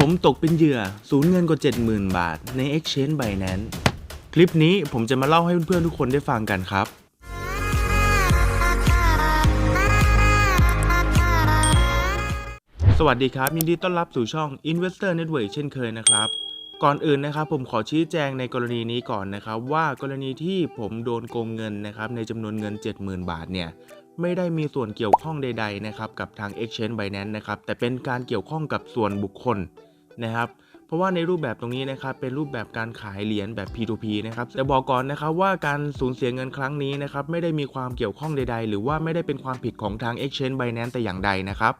ผมตกเป็นเหยื่อสูญเงินกว่า 70,000 บาทใน Exchange Binance คลิปนี้ผมจะมาเล่าให้เพื่อนๆทุกคนได้ฟังกันครับ สวัสดีครับยินดีต้อนรับสู่ช่อง Investor Network เช่นเคยนะครับก่อนอื่นนะครับผมขอชี้แจงในกรณีนี้ก่อนนะครับว่ากรณีที่ผมโดนโกงเงินนะครับในจำนวนเงิน 70,000 บาทเนี่ย ไม่ได้มีส่วนเกี่ยวข้องใด ๆ นะครับ กับทาง Exchange Binance นะครับแต่เป็นการเกี่ยวข้องกับส่วนบุคคลนะครับเพราะว่าในรูปแบบตรงนี้นะครับเป็นรูปแบบการขายเหรียญแบบ P2P นะครับแต่บอกก่อนนะครับว่าการสูญเสียเงินครั้งนี้นะครับไม่ได้มีความเกี่ยวข้องใด ๆ หรือว่าไม่ได้เป็นความผิดของทาง Exchange Binance แต่อย่างใดนะครับ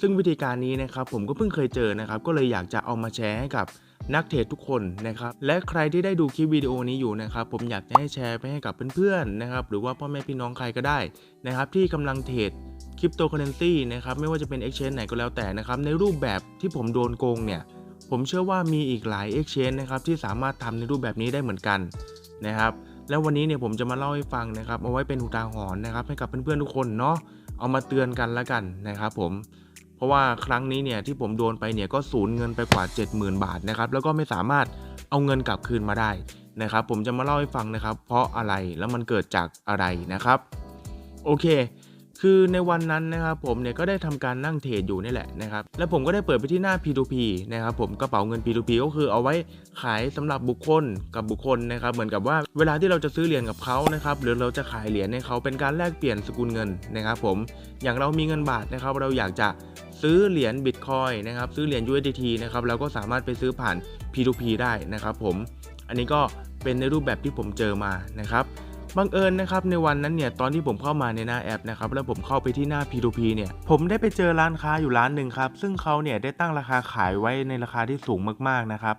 ซึ่งวิธีการนี้นะครับผมก็เพิ่งเคยเจอนะครับก็เลยอยากจะเอามาแชร์ให้กับ นักเทรดทุกคนนะครับและใครที่ได้ดูคลิปวิดีโอนี้อยู่นะครับผมอยากจะให้แชร์ไปให้กับเพื่อนๆนะครับหรือว่าพ่อแม่พี่น้องใครก็ได้นะครับที่กำลังเทรดคริปโตเคอเรนซีนะครับไม่ว่าจะเป็น Exchange ไหนก็แล้วแต่นะครับในรูปแบบที่ผมโดนโกงเนี่ยผมเชื่อว่ามีอีกหลาย Exchange นะครับที่สามารถทำในรูปแบบนี้ได้เหมือนกันนะครับแล้ววันนี้เนี่ยผมจะมาเล่าให้ฟังนะครับเอาไว้เป็นอุทาหรณ์นะครับให้กับเพื่อนๆทุกคนเนาะเอามาเตือนกันละกันนะครับผม เพราะว่าครั้งนี้เนี่ยที่ผมโดนไปเนี่ยก็สูญเงินไปกว่า 70,000 บาทนะครับแล้วก็ไม่สามารถเอาเงินกลับคืนมาได้นะครับ ผมจะมาเล่าให้ฟังนะครับ เพราะอะไรแล้วมันเกิดจากอะไรนะครับ โอเค คือในวันนั้นนะครับผมเนี่ยก็ได้ทำการนั่งเทรดอยู่นี่แหละนะครับ แล้วผมก็ได้เปิดไปที่หน้า P2P นะครับผมกระเป๋าเงิน P2P ก็คือเอาไว้ขายสำหรับบุคคลกับบุคคลนะครับ เหมือนกับว่าเวลาที่เราจะซื้อเหรียญกับเขานะครับ หรือเราจะขายเหรียญให้เขาเป็นการแลกเปลี่ยนสกุลเงินนะครับ ผมอย่างเรามีเงินบาทนะครับ เราอยากจะ ซื้อเหรียญบิตคอยนะครับซื้อเหรียญ USDT นะครับเราก็สามารถไปซื้อผ่าน P2P ได้นะครับผมอันนี้ก็เป็นในรูปแบบที่ผมเจอมานะครับบังเอิญนะครับในวันนั้นเนี่ยตอนที่ผมเข้ามาในหน้าแอปนะครับแล้วผมเข้าไปที่หน้า P2P เนี่ยผมได้ไปเจอร้านค้าอยู่ร้านหนึ่งครับซึ่งเขาเนี่ยได้ตั้งราคาขายไว้ในราคาที่สูงมากๆนะครับ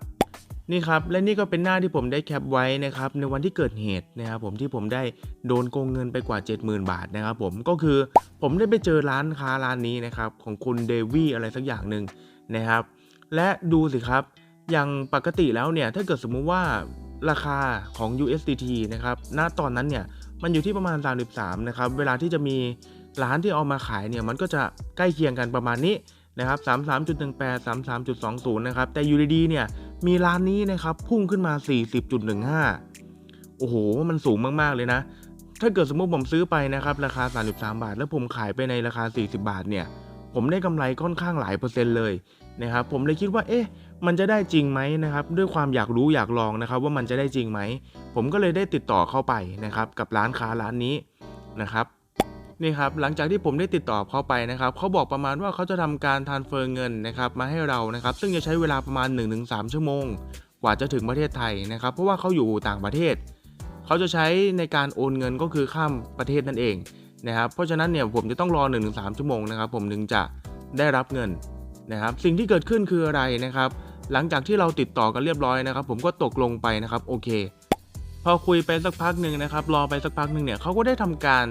นี่ครับและนี่ก็เป็นหน้าที่ผมได้แคปไว้นะครับในวันที่เกิดเหตุนะครับผมที่ผมได้โดนโกงเงินไปกว่า 70,000 บาทนะครับผมก็คือผมได้ไปเจอร้านค้าร้านนี้นะครับของคุณเดวี่อะไรสักอย่างหนึ่งนะครับ และดูสิครับอย่างปกติแล้วเนี่ยถ้าเกิดสมมุติว่าราคาของ USDT นะครับณตอนนั้นเนี่ยมันอยู่ที่ประมาณ 33นะครับเวลาที่จะมีร้านที่เอามาขายเนี่ยมันก็จะใกล้เคียงกันประมาณนี้นะครับ 33.18 33.20 นะครับแต่อยู่ดีๆเนี่ย มีร้านนี้นะครับพุ่งขึ้นมา 40.15 โอ้โห มันสูงมาก ๆ เลยนะ ถ้าเกิดสมมติผมซื้อไปนะครับ ราคา 33 บาท แล้วผมขายไปในราคา 40 บาทเนี่ย ผมได้กำไรค่อนข้างหลายเปอร์เซ็นต์เลยนะครับ ผมเลยคิดว่า เอ๊ะ มันจะได้จริงไหมนะครับ ด้วยความอยากรู้อยากลองนะครับ ว่ามันจะได้จริงไหม ผมก็เลยได้ติดต่อเข้าไปนะครับ กับร้านค้าร้านนี้นะครับ นี่ครับหลังจากที่ผมได้ติดต่อเขาไปนะครับเขาบอกประมาณว่าเขาจะทำการทานเฟอร์เงินนะครับมาให้เรานะครับ ซึ่งจะใช้เวลาประมาณ 1-3 ชั่วโมง กว่าจะถึงประเทศไทยนะครับ เพราะว่าเขาอยู่ต่างประเทศเขาจะใช้ในการโอนเงินก็คือข้ามประเทศนั่นเองนะครับเพราะฉะนั้นเนี่ยผมจะต้องรอ 1-3 ชั่วโมงนะครับ ผมถึงจะได้รับเงินนะครับ สิ่งที่เกิดขึ้นคืออะไรนะครับ หลังจากที่เราติดต่อกันเรียบร้อยนะครับ ผมก็ตกลงไปนะครับโอเค พอคุยไปสักพักหนึ่งนะครับ รอไปสักพักหนึ่งเนี่ยเขาก็ได้ทำการ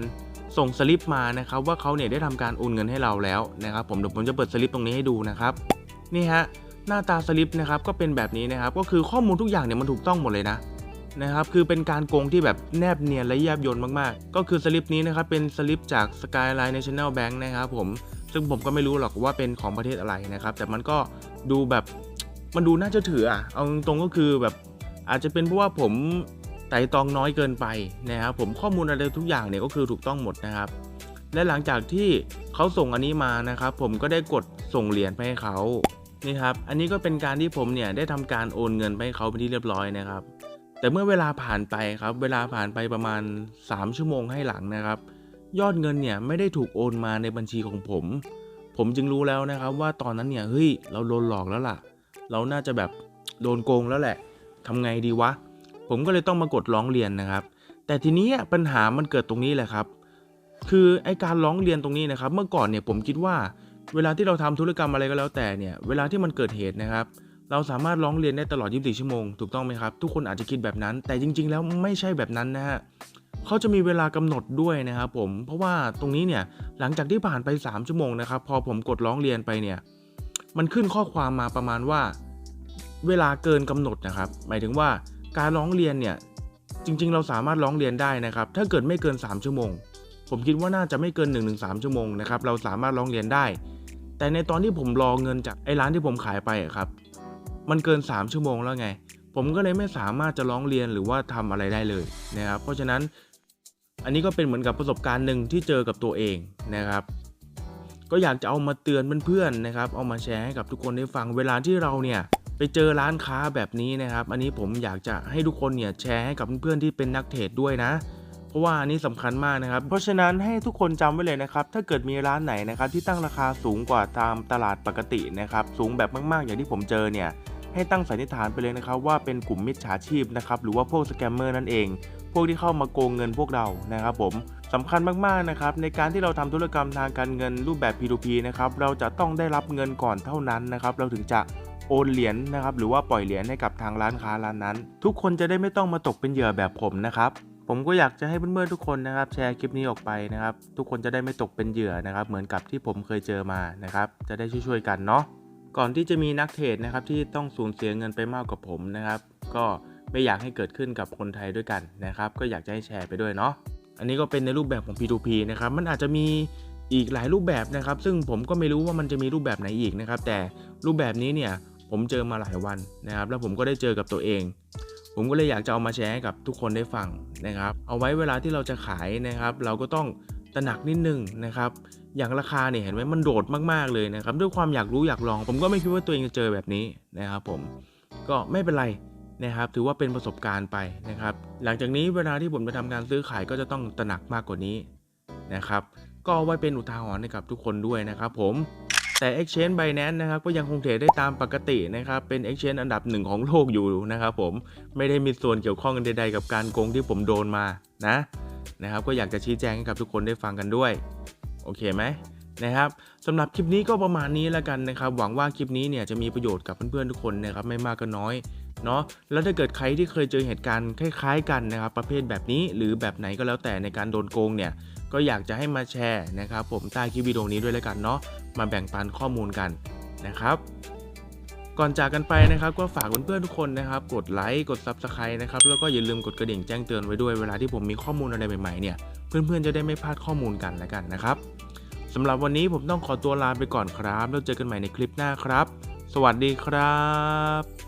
ส่งสลิปมานะครับว่าเขาเนี่ยได้ทำการโอนเงินให้เราแล้วนะครับผมเดี๋ยวผมจะเปิดสลิปตรงนี้ให้ดูนะครับนี่ฮะหน้าตาสลิปนะครับก็เป็นแบบนี้นะครับก็คือข้อมูลทุกอย่างเนี่ยมันถูกต้องหมดเลยนะนะครับคือเป็นการโกงที่แบบแนบเนียนและแยบยลมากๆ ก็คือสลิปนี้นะครับเป็นสลิปจาก Skyline National Bank นะครับผมซึ่งผมก็ไม่รู้หรอกว่าเป็นของประเทศอะไรนะครับ แต่มันก็ดูแบบมันดูน่าจะถืออะเอาตรงก็คือแบบอาจจะเป็นเพราะว่าผม ไต่ตองน้อยเกินไปนะครับผมข้อมูลอะไรทุกอย่างเนี่ยก็คือถูกต้องหมดนะครับ และหลังจากที่เขาส่งอันนี้มานะครับ ผมก็ได้กดส่งเหรียญไปให้เขานี่ครับ อันนี้ก็เป็นการที่ผมเนี่ยได้ทำการโอนเงินไปให้เขาเป็นที่เรียบร้อยนะครับ แต่เมื่อเวลาผ่านไปครับ เวลาผ่านไปประมาณ 3 ชั่วโมงให้หลังนะครับ ยอดเงินเนี่ยไม่ได้ถูกโอนมาในบัญชีของผม ผมจึงรู้แล้วนะครับ ว่าตอนนั้นเนี่ยเฮ้ยเราโดนหลอกแล้วล่ะ เราน่าจะแบบโดนโกงแล้วแหละทำไงดีวะ ผมก็เลยต้องมากดร้องเรียนนะครับ แต่ทีนี้ปัญหามันเกิดตรงนี้แหละครับ คือไอการร้องเรียนตรงนี้นะครับ เมื่อก่อนเนี่ยผมคิดว่า เวลาที่เราทำธุรกรรมอะไรก็แล้วแต่เนี่ย เวลาที่มันเกิดเหตุนะครับ เราสามารถร้องเรียนได้ตลอด 24 ชั่วโมง ถูกต้องไหมครับ ทุกคนอาจจะคิดแบบนั้น แต่จริง ๆ แล้วไม่ใช่แบบนั้นนะฮะเขาจะมีเวลากำหนดด้วยนะครับผม เพราะว่าตรงนี้เนี่ย หลังจากที่ผ่านไป 3 ชั่วโมงนะครับ พอผมกดร้องเรียนไปเนี่ย มันขึ้นข้อความมาประมาณว่า เวลาเกินกำหนดนะครับ หมายถึงว่า การร้องเรียนเนี่ยจริง ๆ เราสามารถร้องเรียนได้นะครับ ถ้าเกิดไม่เกิน 3 ชั่วโมง ผมคิดว่าน่าจะไม่เกิน1-3ชั่วโมงนะครับเราสามารถร้องเรียนได้ แต่ในตอนที่ผมรอเงินจากไอ้ร้านที่ผมขายไปอะครับ มันเกิน 3 ชั่วโมงแล้วไง ผมก็เลยไม่สามารถจะร้องเรียนหรือว่าทำอะไรได้เลยนะครับเพราะฉะนั้นอันนี้ก็เป็นเหมือนกับประสบการณ์หนึ่งที่เจอกับตัวเองนะครับ ก็อยากจะเอามาเตือนเพื่อนๆนะครับ เอามาแชร์ให้กับทุกคนได้ฟังเวลาที่เราเนี่ย ไปเจอร้านค้าแบบนี้นะครับ อันนี้ผมอยากจะให้ทุกคนเนี่ยแชร์ให้กับเพื่อนๆที่เป็นนักเทรดด้วยนะ เพราะว่าอันนี้สำคัญมากนะครับ เพราะฉะนั้นให้ทุกคนจำไว้เลยนะครับ ถ้าเกิดมีร้านไหนนะครับที่ตั้งราคาสูงกว่าตามตลาดปกตินะครับ สูงแบบมากๆ อย่างที่ผมเจอเนี่ยให้ตั้งสันนิษฐานไปเลยนะครับว่าเป็นกลุ่มมิจฉาชีพนะครับหรือว่าพวกสแกมเมอร์นั่นเอง พวกที่เข้ามาโกงเงินพวกเรานะครับผมสำคัญมากๆนะครับในการที่เราทำธุรกรรมทางการเงินรูปแบบ P2P นะครับเราจะต้องได้รับเงินก่อนเท่านั้นนะครับเราถึงจะ โอนเหรียญนะครับหรือว่าปล่อยเหรียญให้กับทางร้านค้าร้านนั้น ทุกคนจะได้ไม่ต้องมาตกเป็นเหยื่อแบบผมนะครับผมก็อยากจะให้เพื่อนๆทุกคนนะครับแชร์คลิปนี้ออกไปนะครับ ทุกคนจะได้ไม่ตกเป็นเหยื่อนะครับ เหมือนกับที่ผมเคยเจอมานะครับ จะได้ช่วยๆกันเนาะก่อนที่จะมีนักเทรดนะครับที่ต้องสูญเสียเงินไปมากกว่าผมนะครับ ก็ไม่อยากให้เกิดขึ้นกับคนไทยด้วยกันนะครับ ก็อยากจะให้แชร์ไปด้วยเนาะอันนี้ก็เป็นในรูปแบบของ P2P นะครับมันอาจจะมีอีกหลายรูปแบบนะครับ ซึ่งผมก็ไม่รู้ว่ามันจะมีรูปแบบไหนอีกนะครับ แต่รูปแบบนี้เนี่ย ผมเจอมาหลายวันนะครับ แล้วผมก็ได้เจอกับตัวเอง ผมก็เลยอยากจะเอามาแชร์ให้กับทุกคนได้ฟังนะครับ เอาไว้เวลาที่เราจะขายนะครับ เราก็ต้องตระหนักนิดนึงนะครับ อย่างราคาเนี่ยเห็นไหมมันโดดมากๆเลยนะครับ ด้วยความอยากรู้อยากลอง ผมก็ไม่คิดว่าตัวเองจะเจอแบบนี้นะครับ ผมก็ไม่เป็นไรนะครับ ถือว่าเป็นประสบการณ์ไปนะครับ หลังจากนี้เวลาที่ผมจะทำการซื้อขายก็จะต้องตระหนักมากกว่านี้นะครับ ก็ไว้เป็นอุทาหรณ์ให้กับทุกคนด้วยนะครับ ผม แต่ Exchange Binance นะครับก็ยังคงเทรดได้ตามปกตินะครับเป็น Exchange อันดับหนึ่งของโลกอยู่นะครับผมไม่ได้มีส่วนเกี่ยวข้องกันใดๆกับการโกงที่ผมโดนมานะนะครับก็อยากจะชี้แจงให้กับทุกคนได้ฟังกันด้วยโอเคไหมนะครับสำหรับคลิปนี้ก็ประมาณนี้แล้วกันนะครับ หวังว่าคลิปนี้เนี่ยจะมีประโยชน์กับเพื่อนๆทุกคนนะครับไม่มากก็น้อย เนาะแล้วถ้าเกิดใครที่เคยเจอเหตุการณ์คล้ายๆกันนะครับประเภทแบบนี้หรือแบบไหนก็แล้วแต่ในการโดนโกงเนี่ยก็อยากจะให้มาแชร์นะครับ ผมใต้คลิปวิดีโอนี้ด้วยแล้วกันเนาะมาแบ่งปันข้อมูลกันนะครับ ก่อนจากกันไปนะครับ ก็ฝากเพื่อนๆทุกคนนะครับ กดไลค์กด Subscribe นะครับแล้วก็อย่าลืมกดกระดิ่งแจ้งเตือนไว้ด้วยเวลาที่ผมมีข้อมูลอะไรใหม่ๆเนี่ยเพื่อนๆจะได้ไม่พลาดข้อมูลกันแล้วกันนะครับสำหรับวันนี้ผมต้องขอตัวลาไปก่อนครับ แล้วเจอกันใหม่ในคลิปหน้าครับ สวัสดีครับ